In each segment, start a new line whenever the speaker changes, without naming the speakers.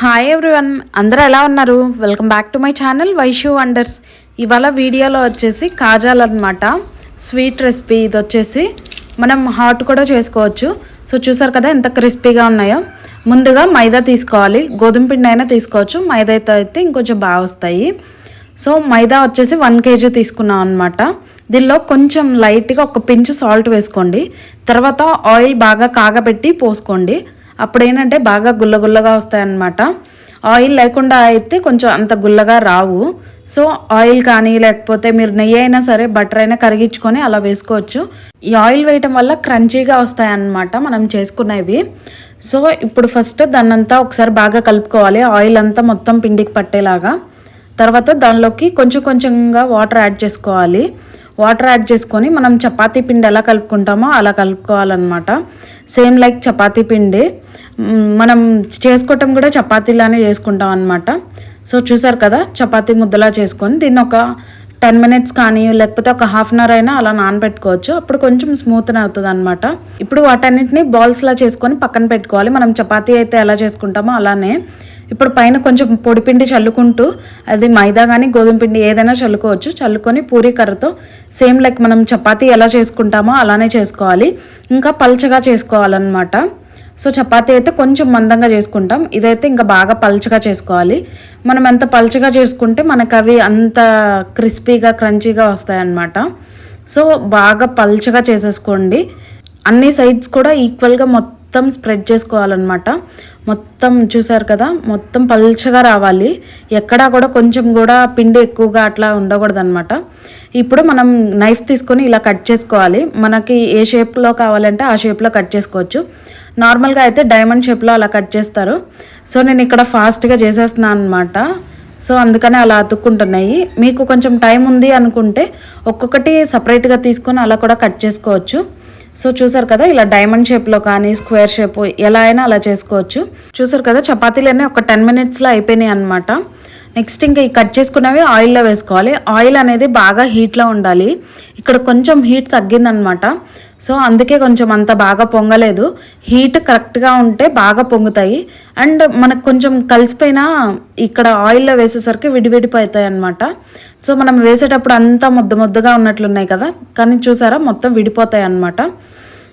Hi everyone అందరూ ఎలా ఉన్నారు? Welcome back to my channel Vaishu wonders ఇవాళ వీడియోలో వచ్చేసి కాజాలు అనమాట స్వీట్ రెసిపీ ఇది వచ్చేసి మనం హాట్ కూడా చేసుకోవచ్చు. సో చూసారు కదా ఎంత క్రిస్పీగా ఉన్నాయో? ముందుగా మైదా తీసుకోవాలి. గోధుమ పిండి అయినా తీసుకోవచ్చు. మైదా అయితే అయితే ఇంకొంచెం బాగా వస్తాయి. సో మైదా వచ్చేసి వన్ కేజీ తీసుకున్నాం అనమాట దీనిలో కొంచెం లైట్గా ఒక పించ్ సాల్ట్ వేసుకోండి. తర్వాత ఆయిల్ బాగా కాగబెట్టి పోసుకోండి. అప్పుడు ఏంటంటే బాగా గుల్లగుల్లగా వస్తాయన్నమాట. ఆయిల్ లేకుండా అయితే కొంచెం అంత గుల్లగా రావు. సో ఆయిల్ కానీ లేకపోతే మీరు నెయ్యి అయినా సరే బటర్ అయినా కరిగించుకొని అలా వేసుకోవచ్చు. ఈ ఆయిల్ వేయటం వల్ల క్రంచీగా వస్తాయన్నమాట మనం చేసుకునేవి. సో ఇప్పుడు ఫస్ట్ దాన్నంతా ఒకసారి బాగా కలుపుకోవాలి. ఆయిల్ అంతా మొత్తం పిండికి పట్టేలాగా. తర్వాత దానిలోకి కొంచెం కొంచెంగా వాటర్ యాడ్ చేసుకోవాలి. వాటర్ యాడ్ చేసుకొని మనం చపాతీ పిండి ఎలా కలుపుకుంటామో అలా కలుపుకోవాలన్నమాట. సేమ్ లైక్ చపాతీ పిండి. మనం చేసుకోవటం కూడా చపాతీలానే చేసుకుంటాం అనమాట సో చూసారు కదా చపాతీ ముద్దలా చేసుకొని దీన్ని ఒక టెన్ మినిట్స్ కానీ లేకపోతే ఒక హాఫ్ అన్ అవర్ అయినా అలా నానబెట్టుకోవచ్చు. అప్పుడు కొంచెం స్మూత్ అవుతుంది అనమాట ఇప్పుడు వాటన్నిటిని బాల్స్లా చేసుకొని పక్కన పెట్టుకోవాలి. మనం చపాతీ అయితే ఎలా చేసుకుంటామో అలానే. ఇప్పుడు పైన కొంచెం పొడిపిండి చల్లుకుంటూ అది మైదా కానీ గోధుమ పిండి ఏదైనా చల్లుకోవచ్చు. చల్లుకొని పూరీ కర్రతో సేమ్ లైక్ మనం చపాతీ ఎలా చేసుకుంటామో అలానే చేసుకోవాలి. ఇంకా పల్చగా చేసుకోవాలన్నమాట. సో చపాతీ అయితే కొంచెం మందంగా చేసుకుంటాం. ఇదైతే ఇంకా బాగా పల్చగా చేసుకోవాలి. మనం ఎంత పల్చగా చేసుకుంటే మనకు అవి అంత క్రిస్పీగా క్రంచీగా వస్తాయన్నమాట. సో బాగా పల్చగా చేసేసుకోండి. అన్ని సైడ్స్ కూడా ఈక్వల్గా మొత్తం స్ప్రెడ్ చేసుకోవాలన్నమాట. మొత్తం చూసారు కదా మొత్తం పల్చగా రావాలి. ఎక్కడా కూడా కొంచెం కూడా పిండి ఎక్కువగా అట్లా ఉండకూడదు అనమాట ఇప్పుడు మనం నైఫ్ తీసుకొని ఇలా కట్ చేసుకోవాలి. మనకి ఏ షేప్లో కావాలంటే ఆ షేప్లో కట్ చేసుకోవచ్చు. నార్మల్గా అయితే డైమండ్ షేప్లో అలా కట్ చేస్తారు. సో నేను ఇక్కడ ఫాస్ట్గా చేసేస్తున్నాను అనమాట సో అందుకనే అలా అతుక్కుంటున్నాయి. మీకు కొంచెం టైం ఉంది అనుకుంటే ఒక్కొక్కటి సపరేట్గా తీసుకొని అలా కూడా కట్ చేసుకోవచ్చు. సో చూసారు కదా ఇలా డైమండ్ షేప్లో కానీ స్క్వేర్ షేప్ ఎలా అయినా అలా చేసుకోవచ్చు. చూసారు కదా చపాతీలన్నీ ఒక టెన్ మినిట్స్లో అయిపోయినాయి అనమాట నెక్స్ట్ ఇంకా ఈ కట్ చేసుకున్నవి ఆయిల్లో వేసుకోవాలి. ఆయిల్ అనేది బాగా హీట్లో ఉండాలి. ఇక్కడ కొంచెం హీట్ తగ్గిందనమాట సో అందుకే కొంచెం అంత బాగా పొంగలేదు. హీట్ కరెక్ట్గా ఉంటే బాగా పొంగుతాయి. అండ్ మనకు కొంచెం కలిసిపోయినా ఇక్కడ ఆయిల్లో వేసేసరికి విడివిడిపోతాయి అనమాట సో మనం వేసేటప్పుడు అంతా ముద్ద ముద్దగా ఉన్నట్లున్నాయి కదా? కానీ చూసారా? మొత్తం విడిపోతాయి అన్నమాట.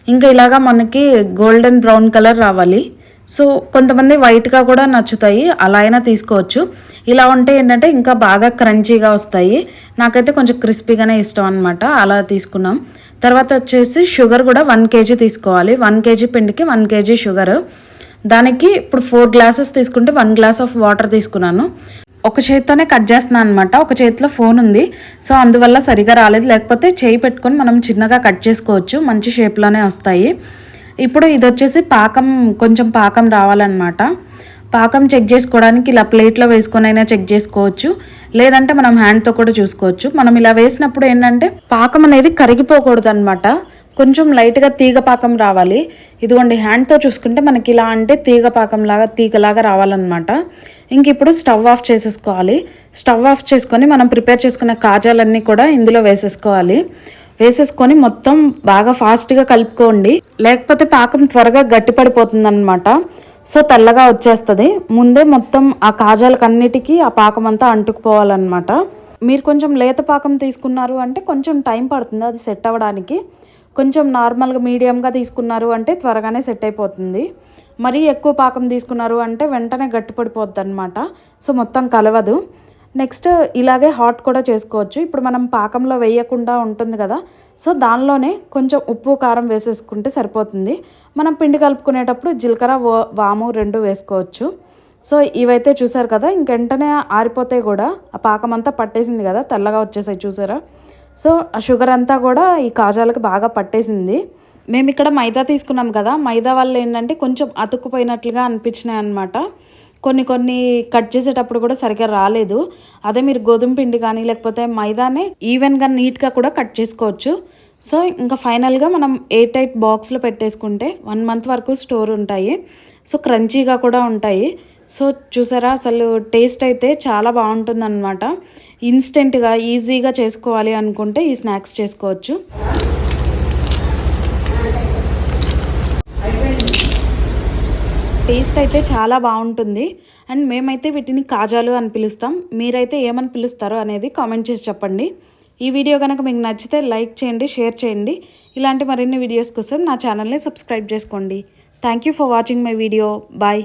ఇంకా ఇలాగా మనకి గోల్డెన్ బ్రౌన్ కలర్ రావాలి. సో కొంతమంది వైట్గా కూడా నచ్చుతాయి. అలా అయినా తీసుకోవచ్చు. ఇలా ఉంటే ఏంటంటే ఇంకా బాగా క్రంచీగా వస్తాయి. నాకైతే కొంచెం క్రిస్పీగానే ఇష్టం అనమాట అలా తీసుకున్నాం. తర్వాత వచ్చేసి షుగర్ కూడా వన్ కేజీ తీసుకోవాలి. వన్ కేజీ పిండికి వన్ కేజీ షుగర్ దానికి ఇప్పుడు ఫోర్ గ్లాసెస్ తీసుకుంటే వన్ గ్లాస్ ఆఫ్ వాటర్ తీసుకున్నాను. ఒక చేతితోనే కట్ చేస్తున్నాను అనమాట ఒక చేతిలో ఫోన్ ఉంది. సో అందువల్ల సరిగా రాలేదు. లేకపోతే చేయి పెట్టుకొని మనం చిన్నగా కట్ చేసుకోవచ్చు. మంచి షేప్లోనే వస్తాయి. ఇప్పుడు ఇది వచ్చేసి పాకం కొంచెం పాకం రావాలన్నమాట. పాకం చెక్ చేసుకోవడానికి ఇలా ప్లేట్లో వేసుకొని అయినా చెక్ చేసుకోవచ్చు. లేదంటే మనం హ్యాండ్తో కూడా చూసుకోవచ్చు. మనం ఇలా వేసినప్పుడు ఏంటంటే పాకం అనేది కరిగిపోకూడదు అనమాట కొంచెం లైట్గా తీగ పాకం రావాలి. ఇదిగోండి హ్యాండ్తో చూసుకుంటే మనకి ఇలా అంటే తీగ లాగా తీగలాగా రావాలన్నమాట. ఇంక ఇప్పుడు స్టవ్ ఆఫ్ చేసేసుకోవాలి. స్టవ్ ఆఫ్ చేసుకొని మనం ప్రిపేర్ చేసుకున్న కాజాలన్నీ కూడా ఇందులో వేసేసుకోవాలి. వేసేసుకొని మొత్తం బాగా ఫాస్ట్గా కలుపుకోండి. లేకపోతే పాకం త్వరగా గట్టిపడిపోతుంది అనమాట సో తెల్లగా వచ్చేస్తుంది. ముందే మొత్తం ఆ కాజాలకన్నిటికీ ఆ పాకం అంతా అంటుకుపోవాలన్నమాట. మీరు కొంచెం లేత పాకం తీసుకున్నారు అంటే కొంచెం టైం పడుతుంది. అది సెట్ అవ్వడానికి. కొంచెం నార్మల్గా మీడియంగా తీసుకున్నారు అంటే త్వరగానే సెట్ అయిపోతుంది. మరీ ఎక్కువ పాకం తీసుకున్నారు అంటే వెంటనే గట్టిపడిపోద్ది అనమాట సో మొత్తం కలవదు. నెక్స్ట్ ఇలాగే హాట్ కూడా చేసుకోవచ్చు. ఇప్పుడు మనం పాకంలో వేయకుండా ఉంటుంది కదా సో దానిలోనే కొంచెం ఉప్పు కారం వేసేసుకుంటే సరిపోతుంది. మనం పిండి కలుపుకునేటప్పుడు జీలకర్ర వాము రెండు వేసుకోవచ్చు. సో ఇవైతే చూసారు కదా ఇంకెంటనే ఆరిపోతే కూడా ఆ పాకం అంతా పట్టేసింది కదా తెల్లగా వచ్చేసాయి చూసారా? సో ఆ షుగర్ అంతా కూడా ఈ కాజాలకు బాగా పట్టేసింది. మేము ఇక్కడ మైదా తీసుకున్నాం కదా మైదా వల్ల ఏంటంటే కొంచెం అతుక్కుపోయినట్లుగా అనిపించినాయి అనమాట కొన్ని కొన్ని కట్ చేసేటప్పుడు కూడా సరిగ్గా రాలేదు. అదే మీరు గోధుమ పిండి కానీ లేకపోతే మైదానే ఈవెన్గా నీట్గా కూడా కట్ చేసుకోవచ్చు. సో ఇంకా ఫైనల్గా మనం ఎయిట్ ఎయిట్ బాక్స్లో పెట్టేసుకుంటే వన్ మంత్ వరకు స్టోర్ ఉంటాయి. సో క్రంచీగా కూడా ఉంటాయి. సో చూసారా? అసలు టేస్ట్ అయితే చాలా బాగుంటుంది అనమాట ఇన్స్టెంట్గా ఈజీగా చేసుకోవాలి అనుకుంటే ఈ స్నాక్స్ చేసుకోవచ్చు. టేస్ట్ అయితే చాలా బాగుంటుంది. అండ్ మేమైతే వీటిని కాజాలు అని పిలుస్తాం. మీరైతే ఏమని పిలుస్తారో అనేది కామెంట్ చేసి చెప్పండి. ఈ వీడియో కనుక మీకు నచ్చితే లైక్ చేయండి షేర్ చేయండి. ఇలాంటి మరిన్ని వీడియోస్ కోసం నా ఛానల్ని సబ్స్క్రైబ్ చేసుకోండి. Thank you for watching my video. Bye.